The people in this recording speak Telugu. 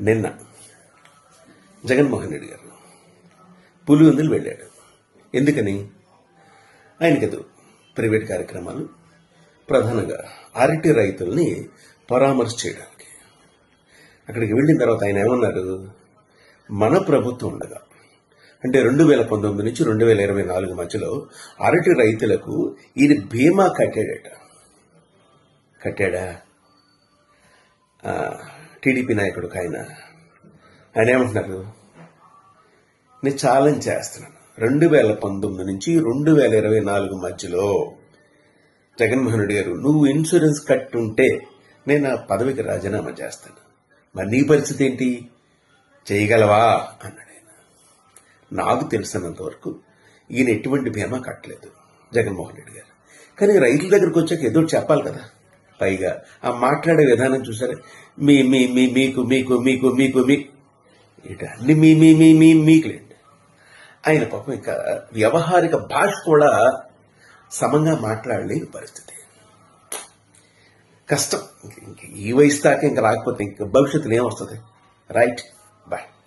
నిన్న జగన్మోహన్ రెడ్డి గారు పులివెందులు వెళ్ళాడు. ఎందుకని? ఆయనకి ప్రైవేట్ కార్యక్రమాలు ప్రధానంగా అరటి రైతుల్ని పరామర్శ చేయడానికి. అక్కడికి వెళ్ళిన తర్వాత ఆయన ఏమన్నారు? మన ప్రభుత్వం ఉండగా అంటే రెండు వేల పంతొమ్మిది నుంచి రెండు వేల ఇరవై నాలుగు మధ్యలో అరటి రైతులకు ఈయన బీమా కట్టాడట. కట్టాడా? టీడీపీ నాయకుడు ఆయన. ఆయన ఏమంటున్నారు? నేను ఛాలెంజ్ చేస్తున్నాను. రెండు వేల పంతొమ్మిది నుంచి రెండు వేల ఇరవై నాలుగు మధ్యలో జగన్మోహన్ రెడ్డి గారు నువ్వు ఇన్సూరెన్స్ కట్టుంటే నేను ఆ పదవికి రాజీనామా చేస్తాను. మరి నీ పరిస్థితి ఏంటి? చేయగలవా? అన్నాడు ఆయన. నాకు తెలిసినంత వరకు ఈయన ఎటువంటి బీమా కట్టలేదు జగన్మోహన్ రెడ్డి గారు. కానీ రైతుల దగ్గరకు వచ్చాక ఏదో చెప్పాలి కదా. పైగా ఆ మాట్లాడే విధానం చూసారా? మీ మీ మీ మీకు మీకు మీకు మీకు మీ ఇటు అన్ని మీ మీ మీ మీ మీకులేండి ఆయన పాపం ఇంకా వ్యవహారిక భాష కూడా సమంగా మాట్లాడలేని పరిస్థితి. కష్టం. ఇంక- ఈ వయసు దాకా ఇంకా రాకపోతే ఇంక భవిష్యత్తులో ఏమొస్తుంది రైట్ బాయ్